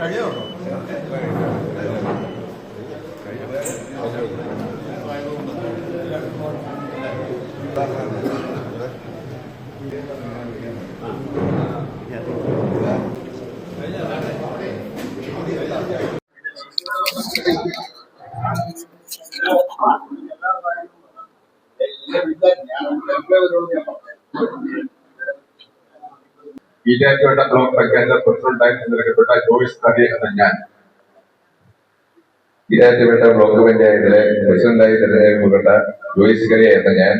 കഴിയോ കഴിയോ ഈരാറ്റുപേട്ട ബ്ലോക്ക് പഞ്ചായത്ത് പ്രസിഡന്റായി തിരഞ്ഞെടുക്കപ്പെട്ട ജോയിസ് കറി എന്ന ഞാൻ. ഈരാറ്റുപേട്ട ബ്ലോക്ക് പഞ്ചായത്തിലെ പ്രസിഡന്റായി തിരഞ്ഞെടുക്കപ്പെട്ട ജോയിസ് കറി എന്ന ഞാൻ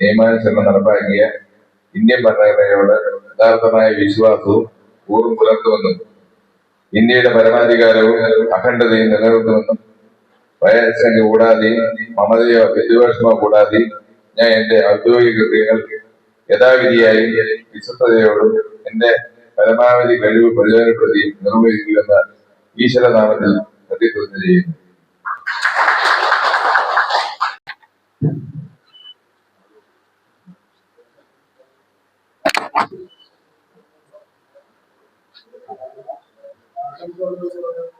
നിയമാനുസരണം നടപ്പാക്കിയ ഇന്ത്യൻ ഭരണഘടനയോട് യഥാർത്ഥമായ വിശ്വാസവും ഊർവം പുലർത്തുമെന്നും ഇന്ത്യയുടെ പരമാധികാരവും അഖണ്ഡതയും നിലനിർത്തുമെന്നും വയസ്സംഖ്യ കൂടാതെയും മമതയോ വിദ്വേഷമോ കൂടാതെയും ഞാൻ എന്റെ ഔദ്യോഗിക കൃത്യങ്ങൾ യഥാവിധിയായി വിശ്വസ്തയോടും എന്റെ പരമാവധി കഴിവ് പ്രയോജനപ്പെടുത്തിയും നിർവഹിക്കുമെന്ന ഈശ്വരനാമത്തിൽ പ്രതിപ്രതി ചെയ്യുന്നു. ഓഫീസർ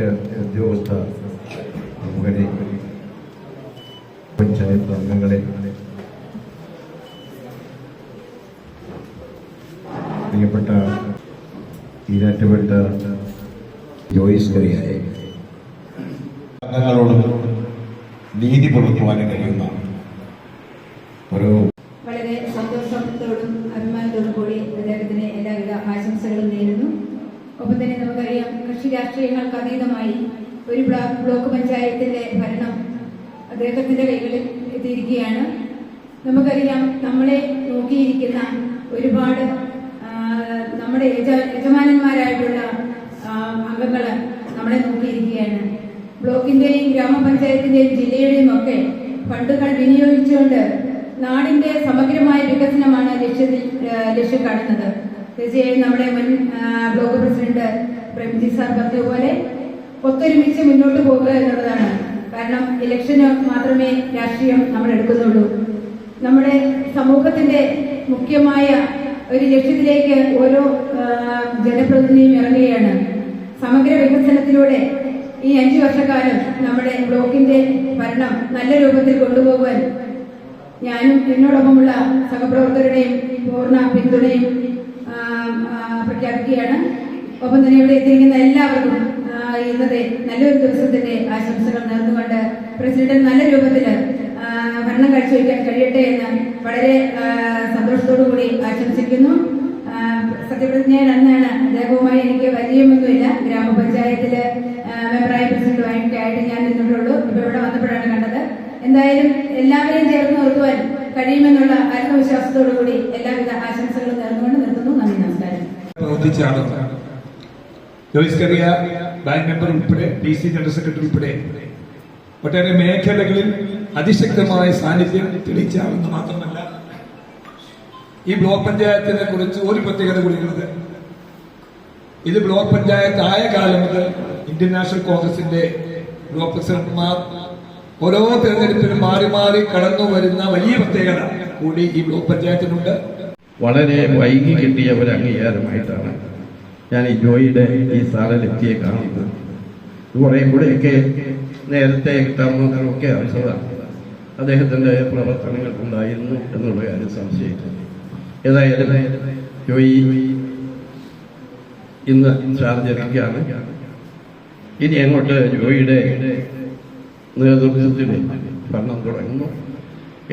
മറ്റ് ഉദ്യോഗസ്ഥ പ്രമുഖരെ പഞ്ചായത്ത് അംഗങ്ങളെ പ്രിയപ്പെട്ട ഈരാറ്റുപേട്ട ജോയിസ് കറിയായ അംഗങ്ങളോട് നീതി പുലർത്തുവാനും കഴിയുന്ന ഒരു വളരെ സന്തോഷത്തോടും അഭിമാനത്തോടും കൂടി അദ്ദേഹത്തിന് എല്ലാവിധ ആശംസകളും തന്നെ നമുക്കറിയാം. കൃഷി രാഷ്ട്രീയങ്ങൾക്ക് അതീതമായി ഒരു ബ്ലോക്ക് പഞ്ചായത്തിന്റെ ഭരണം അദ്ദേഹത്തിന്റെ കൈകളിൽ എത്തിയിരിക്കുകയാണ്. നമുക്കറിയാം നമ്മളെ നോക്കിയിരിക്കുന്ന ഒരുപാട് നമ്മുടെ യജ- യജമാനന്മാരായിട്ടുള്ള അംഗങ്ങൾ നമ്മളെ നോക്കിയിരിക്കുകയാണ്. ബ്ലോക്കിന്റെയും ഗ്രാമപഞ്ചായത്തിന്റെയും ജില്ലയുടെയും ഒക്കെ ഫണ്ടുകൾ വിനിയോഗിച്ചുകൊണ്ട് നാടിന്റെ സമഗ്രമായ വികസനമാണ് ലക്ഷ്യത്തിൽ ലക്ഷ്യം കാണുന്നത്. തീർച്ചയായും നമ്മുടെ മുൻ ബ്ലോക്ക് പ്രസിഡന്റ് പ്രേംജി സാർ പറഞ്ഞതുപോലെ ഒത്തൊരുമിച്ച് മുന്നോട്ട് പോകുക എന്നുള്ളതാണ്. കാരണം ഇലക്ഷന് മാത്രമേ രാഷ്ട്രീയം നമ്മൾ എടുക്കുന്നുള്ളൂ. നമ്മുടെ സമൂഹത്തിന്റെ മുഖ്യമായ ഒരു ലക്ഷ്യത്തിലേക്ക് ഓരോ ജനപ്രതിനിധിയും ഇറങ്ങുകയാണ്. സമഗ്ര വികസനത്തിലൂടെ ഈ അഞ്ചു വർഷക്കാലം നമ്മുടെ ബ്ലോക്കിന്റെ ഭരണം നല്ല രൂപത്തിൽ കൊണ്ടുപോകാൻ ഞാനും എന്നോടൊപ്പമുള്ള സഹപ്രവർത്തകരുടെയും പൂർണ പിന്തുണയും പ്രഖ്യാപിക്കുകയാണ്. ഒപ്പം തന്നെ ഇവിടെ എത്തിയിരിക്കുന്ന എല്ലാവർക്കും ഇന്നത്തെ നല്ലൊരു ദിവസത്തിന്റെ ആശംസകൾ നേർന്നുകൊണ്ട് പ്രസിഡന്റ് നല്ല രൂപത്തിൽ ഭരണം കാഴ്ചവെക്കാൻ കഴിയട്ടെ എന്ന് വളരെ സന്തോഷത്തോടു കൂടി ആശംസിക്കുന്നു. സത്യപ്രതിജ്ഞയിൽ അന്നാണ് അദ്ദേഹവുമായി എനിക്ക് പരിചയമൊന്നുമില്ല. ഗ്രാമപഞ്ചായത്തിൽ മെമ്പറായ പ്രസിഡന്റുമായിട്ട് ആയിട്ട് ഞാൻ നിന്നിട്ടുള്ളൂ ഇപ്പൊ ഇവിടെ വന്നപ്പോഴാണ് കണ്ടത്. എന്തായാലും എല്ലാവരെയും ചേർന്ന് നിർത്തുവാൻ കഴിയുമെന്നുള്ള ആത്മവിശ്വാസത്തോടു കൂടി എല്ലാവിധ ആശംസകളും നേർന്നുകൊണ്ട് പ്രവർത്തിച്ച ആളാണ് ജോയിസ് കറിയ ബാങ്ക് മെമ്പർ ഉൾപ്പെടെ ഡി സി ജനറൽ സെക്രട്ടറി ഉൾപ്പെടെ ഒട്ടേറെ മേഖലകളിൽ അതിശക്തമായ സാന്നിധ്യം തെളിയിച്ച ആളെന്ന് മാത്രമല്ല ഈ ബ്ലോക്ക് പഞ്ചായത്തിനെ കുറിച്ച് ഒരു പ്രത്യേകത കൂടിയുള്ളത് ഇത് ബ്ലോക്ക് പഞ്ചായത്ത് ആയ കാലം മുതൽ ഇന്ത്യൻ നാഷണൽ കോൺഗ്രസിന്റെ ബ്ലോക്ക് പ്രസിഡന്റുമാർ ഓരോ തെരഞ്ഞെടുപ്പിലും മാറി മാറി കടന്നു വരുന്ന വലിയ പ്രത്യേകത കൂടി ഈ ബ്ലോക്ക് പഞ്ചായത്തിനുണ്ട്. വളരെ വൈകി കിട്ടിയ ഒരു അംഗീകാരമായിട്ടാണ് ഞാൻ ഈ ജോയിയുടെ ഈ സ്ഥാനലെത്തിയെ കാണുന്നത്. കുറെ കൂടെയൊക്കെ നേരത്തെ കിട്ടാമെന്നൊക്കെ അറിഞ്ഞതാണ്. അദ്ദേഹത്തിന്റെ പ്രവർത്തനങ്ങൾ ഉണ്ടായിരുന്നു എന്നുള്ള കാര്യം സംശയിക്കുന്നു ഏതായാലും ജോയി ഇന്ന് ചാർജ് ഇനി അങ്ങോട്ട് ജോയിയുടെ നേതൃത്വത്തിൽ ഭരണം തുടങ്ങുന്നു.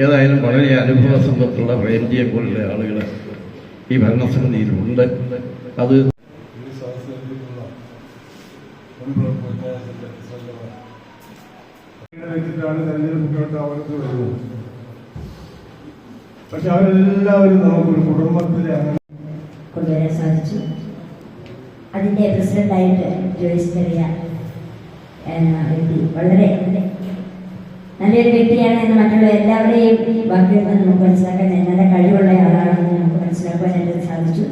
ഏതായാലും വളരെ അനുഭവ സമ്പത്തുള്ള പ്രേംജിയെ പോലുള്ള ആളുകൾ ഈ ഭരണസമിതിയിലുണ്ട്. അത് വെച്ചിട്ടാണ് അവർക്ക് വരുന്നത്. പക്ഷെ അവരെല്ലാവരും നമുക്കൊരു കുടുംബത്തിലെ കൊണ്ടുവരാൻ സാധിച്ചു. അതിന്റെ പ്രസിഡന്റായിട്ട് ജോയിസ് ചെറിയ വളരെ നല്ലൊരു വ്യക്തിയാണ് എന്ന് മറ്റുള്ള എല്ലാവരെയും വാക്കുകളിൽ നമുക്ക് മനസ്സിലാക്കാൻ നല്ല കഴിവുള്ള ആളാണെന്ന് നമുക്ക് മനസ്സിലാക്കുവാനായിട്ട് സാധിച്ചു.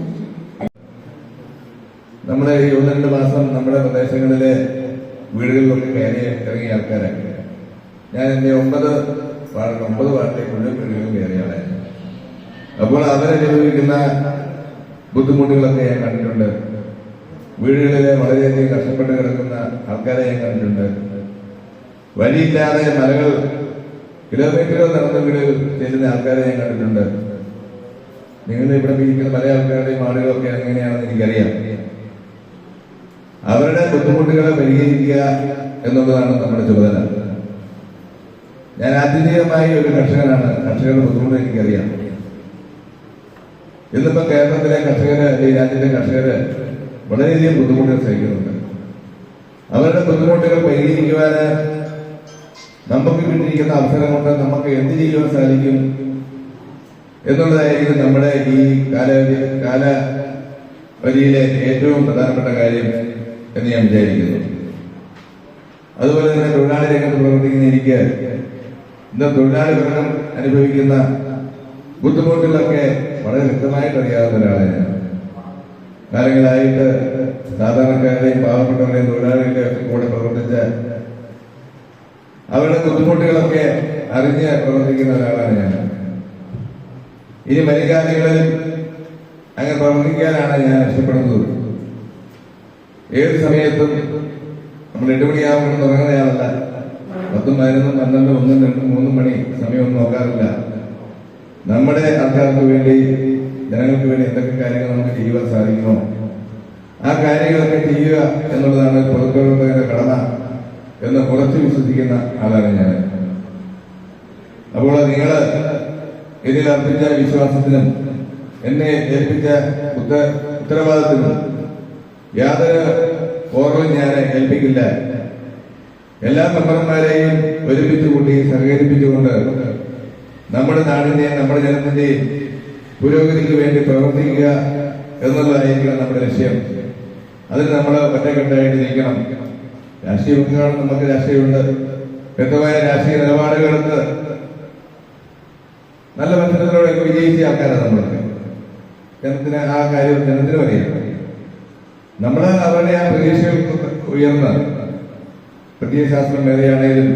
നമ്മുടെ ഈ ഒന്ന് രണ്ട് മാസം നമ്മുടെ പ്രദേശങ്ങളിലെ വീടുകളിലൊക്കെ കയറി ഇറങ്ങിയ ആൾക്കാരാണ് ഞാൻ എന്റെ ഒമ്പത് വാർഡ് ഒമ്പത് വാർഡിലെ മുഴുവൻ വീടുകളിൽ കയറിയാണ് അപ്പോൾ അവരനുഭവിക്കുന്ന ബുദ്ധിമുട്ടുകളൊക്കെ ഞാൻ കണ്ടിട്ടുണ്ട്. വീടുകളിലെ വളരെയധികം കഷ്ടപ്പെട്ട് കിടക്കുന്ന ആൾക്കാരെ ഞാൻ കണ്ടിട്ടുണ്ട്. വഴിയില്ലാതെ മലകൾ കിലോമീറ്ററുകൾ നടന്ന വീടുകൾ ചെല്ലുന്ന ആൾക്കാരെ ഞാൻ കണ്ടിട്ടുണ്ട്. നിങ്ങൾ ഇവിടെ ഇരിക്കുന്ന പല ആൾക്കാരുടെയും ആളുകളൊക്കെ എങ്ങനെയാണെന്ന് എനിക്കറിയാം. അവരുടെ ബുദ്ധിമുട്ടുകളെ പരിഹരിക്കുക എന്നുള്ളതാണ് നമ്മുടെ ചുമതല. ഞാൻ ആത്യന്തികമായി ഒരു കർഷകനാണ്. കർഷകരുടെ ബുദ്ധിമുട്ട് എനിക്കറിയാം. ഇന്നിപ്പോ കേരളത്തിലെ കർഷകര് ഈ രാജ്യത്തെ കർഷകര് വളരെയധികം ബുദ്ധിമുട്ടുകൾ സഹിക്കുന്നുണ്ട്. അവരുടെ ബുദ്ധിമുട്ടുകൾ പരിഹരിക്കുവാന് നമുക്ക് കിട്ടിയിരിക്കുന്ന അവസരം കൊണ്ട് നമുക്ക് എന്ത് ചെയ്യുവാൻ സാധിക്കും എന്നുള്ളതായിരിക്കും നമ്മുടെ ഈ കാല കാല വരിയിലെ ഏറ്റവും പ്രധാനപ്പെട്ട കാര്യം എന്ന് ഞാൻ വിചാരിക്കുന്നു. അതുപോലെ തന്നെ തൊഴിലാളി രംഗത്ത് പ്രവർത്തിക്കുന്ന എനിക്ക് ഇന്ന് തൊഴിലാളി വർഗം അനുഭവിക്കുന്ന ബുദ്ധിമുട്ടുകളൊക്കെ വളരെ വ്യക്തമായിട്ട് അറിയാവുന്ന ഒരാളാണ് കാലങ്ങളായിട്ട് സാധാരണക്കാരുടെയും പാവപ്പെട്ടവരുടെയും തൊഴിലാളികളുടെയും ഒക്കെ കൂടെ പ്രവർത്തിച്ച അവരുടെ ബുദ്ധിമുട്ടുകളൊക്കെ അറിഞ്ഞ് പ്രവർത്തിക്കുന്ന ഒരാളാണ് ഞാൻ. ഇനി വരികാലങ്ങളിൽ അങ്ങനെ പ്രവർത്തിക്കാനാണ് ഞാൻ ഇഷ്ടപ്പെടുന്നത് ഏത് സമയത്തും നമ്മൾ എട്ട് മണിയാവുമ്പോൾ തുടങ്ങുന്നയാളല്ല. പത്തും പതിനൊന്നും പന്ത്രണ്ടും ഒന്നും രണ്ടും മൂന്നും മണി സമയമൊന്നും നോക്കാറില്ല. നമ്മുടെ ആൾക്കാർക്ക് വേണ്ടി ജനങ്ങൾക്ക് വേണ്ടി എന്തൊക്കെ കാര്യങ്ങൾ നമുക്ക് ചെയ്യുവാൻ സാധിക്കുമോ? ആ കാര്യങ്ങളൊക്കെ ചെയ്യുക എന്നുള്ളതാണ് പൊതുപ്രവർത്തകരുടെ കടമ. എന്ന് ഉറച്ചു വിശ്വസിക്കുന്ന ആളാണ് ഞാൻ. അപ്പോൾ നിങ്ങൾ ഇതിൽ അർപ്പിച്ച വിശ്വാസത്തിനും എന്നെ ഏൽപ്പിച്ച ഉത്ത ഉത്തരവാദിത്തത്തിനും യാതൊരു ഓർമ്മയും ഞാൻ ഏൽപ്പിക്കില്ല. എല്ലാ മെമ്പർമാരെയും ഒരുമിച്ച് കൂട്ടി സഹകരിപ്പിച്ചുകൊണ്ട് നമ്മുടെ നാടിന്റെയും നമ്മുടെ ജനത്തിന്റെയും പുരോഗതിക്ക് വേണ്ടി പ്രവർത്തിക്കുക എന്നുള്ളതായിരിക്കണം നമ്മുടെ ലക്ഷ്യം. അതിന് നമ്മൾ ഒറ്റക്കെട്ടായിട്ട് നിൽക്കണം. രാഷ്ട്രീയമാണ് നമുക്ക് രാഷ്ട്രീയമുണ്ട്. വ്യക്തമായ രാഷ്ട്രീയ നിലപാടുകൾക്ക് നല്ല മത്സരത്തിലൂടെ വിജയിച്ച ആൾക്കാരാണ് നമ്മളൊക്കെ ജനത്തിന് ആ കാര്യം ജനത്തിനും അറിയാം. നമ്മൾ അവരുടെ ആ പ്രതീക്ഷകൾക്ക് ഉയർന്ന പ്രത്യയശാസ്ത്രം വേറെയാണെങ്കിലും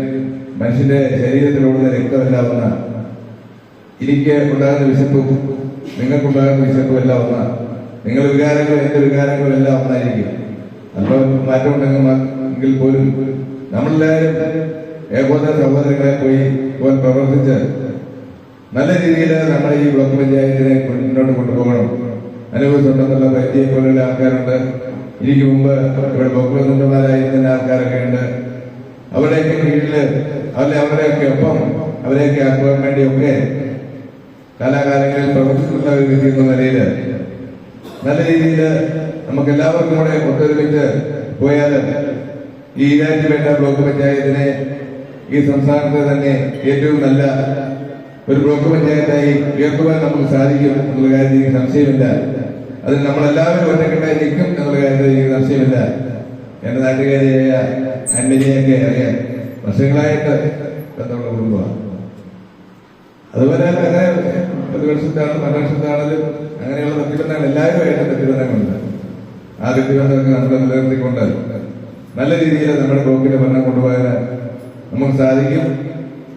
മനുഷ്യന്റെ ശരീരത്തിലൂടെ രക്തമല്ലാവുന്ന എനിക്ക് ഉണ്ടാകുന്ന വിശപ്പും നിങ്ങൾക്കുണ്ടാകുന്ന വിശപ്പും എല്ലാം ഒന്ന നിങ്ങളുടെ വികാരങ്ങളും എന്റെ വികാരങ്ങളും എല്ലാം ഒന്നായിരിക്കും അല്പം മാറ്റം ഉണ്ടെങ്കിൽ മാ- എങ്കിൽ പോലും നമ്മളെല്ലാവരും ഏകോദര സഹോദരങ്ങളെ പോയി പോയി പ്രവർത്തിച്ച് നല്ല രീതിയിൽ നമ്മുടെ ഈ ബ്ലോക്ക് പഞ്ചായത്തിനെ മുന്നോട്ട് കൊണ്ടുപോകണം. അനുഭവിച്ചുണ്ടെന്നുള്ള പരിചയ പോലുള്ള ആൾക്കാരുണ്ട്. എനിക്ക് മുമ്പ് ഇവിടെ ബ്ലോക്ക് പ്രസിഡന്റുമാരായിരുന്ന ആൾക്കാരൊക്കെ ഉണ്ട്. അവരുടെയൊക്കെ കീഴിൽ അവരെ അവരെയൊക്കെ ഒപ്പം അവരെയൊക്കെ ആക്കുവാൻ വേണ്ടിയൊക്കെ കാലാകാലങ്ങളിൽ പ്രവർത്തിച്ചിട്ടുള്ള ഒരു വ്യക്തി എന്ന നിലയിൽ നല്ല രീതിയിൽ നമുക്ക് എല്ലാവർക്കും കൂടെ ഒത്തൊരുമിച്ച് പോയാൽ ഈ ഈരാറ്റുപേട്ട ബ്ലോക്ക് പഞ്ചായത്തിനെ ഈ സംസ്ഥാനത്തെ തന്നെ ഏറ്റവും നല്ല ഒരു ബ്ലോക്ക് പഞ്ചായത്തായി ഉയർത്തുവാൻ നമുക്ക് സാധിക്കും എന്നുള്ള കാര്യത്തിൽ എനിക്ക് സംശയമില്ല. അത് നമ്മളെല്ലാവരും ഒറ്റക്കെട്ടായി നിൽക്കും എന്നുള്ള കാര്യത്തിൽ എനിക്ക് സംശയമില്ല. എന്റെ നാട്ടുകാരിയായ അന്മനിയൊക്കെ അറിയാം. വർഷങ്ങളായിട്ട് ബന്ധമുള്ള കുടുംബമാണ്. അതുപോലെ അങ്ങനെ പ്രതിപക്ഷത്താണ് ഭരണപക്ഷത്താണെങ്കിലും അങ്ങനെയുള്ള വ്യക്തിബന്ധങ്ങൾ എല്ലാവരുമായിട്ട് വ്യക്തിബന്ധങ്ങളുണ്ട് ആ വ്യക്തിബന്ധമൊക്കെ നമ്മൾ നിലനിർത്തിക്കൊണ്ട് നല്ല രീതിയിൽ നമ്മുടെ ബ്ലോക്കിന്റെ ഭരണം കൊണ്ടുപോകാൻ നമുക്ക് സാധിക്കും.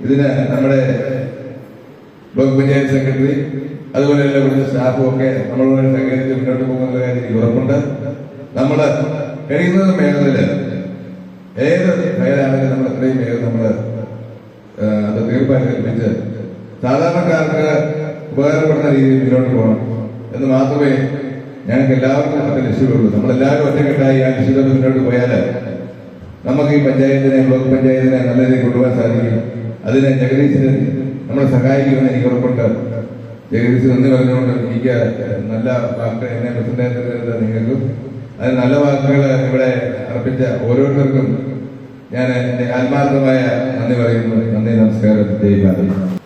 ഇതിന് നമ്മുടെ ബ്ലോക്ക് പഞ്ചായത്ത് സെക്രട്ടറി അതുപോലെ തന്നെ ഇവിടുത്തെ സ്റ്റാഫും ഒക്കെ നമ്മളോട് സഹകരിച്ച് മുന്നോട്ട് പോകുന്ന കാര്യം എനിക്ക് ഉറപ്പുണ്ട്. നമ്മൾ കഴിയുന്നത് മേഖലയിൽ ഏത് മേഖലയാണെങ്കിലും നമ്മൾ എത്രയും വേഗം നമ്മൾ അത് തീർപ്പാൻ കൽപ്പിച്ച് സാധാരണക്കാർക്ക് ഉപകാരപ്പെടുന്ന രീതിയിൽ മുന്നോട്ട് പോകണം. എന്ന് മാത്രമേ ഞങ്ങൾക്ക് എല്ലാവർക്കും ഒറ്റ ലക്ഷ്യമുള്ളൂ. നമ്മളെല്ലാവരും ഒറ്റക്കെട്ടായി ആ ലക്ഷ്യത്തോട് മുന്നോട്ട് പോയാൽ നമുക്ക് ഈ പഞ്ചായത്തിനെ ബ്ലോക്ക് പഞ്ചായത്തിനെ നല്ല രീതിയിൽ കൊണ്ടുപോകാൻ സാധിക്കും. അതിനെ ജഗദീശന് നമ്മളെ സഹായിക്കുമെന്ന് എനിക്ക് ഉറപ്പുണ്ട്. ജഗദീശ് നന്ദി പറഞ്ഞുകൊണ്ട് എനിക്ക് നല്ല വാക്ക് എന്നെ പ്രസിഡന്റ് നിങ്ങൾക്കും. അത് നല്ല വാക്കുകൾ ഇവിടെ അർപ്പിച്ച ഓരോരുത്തർക്കും ഞാൻ എന്റെ ആത്മാർത്ഥമായ നന്ദി പറയുന്നു. നന്ദി നമസ്കാരം.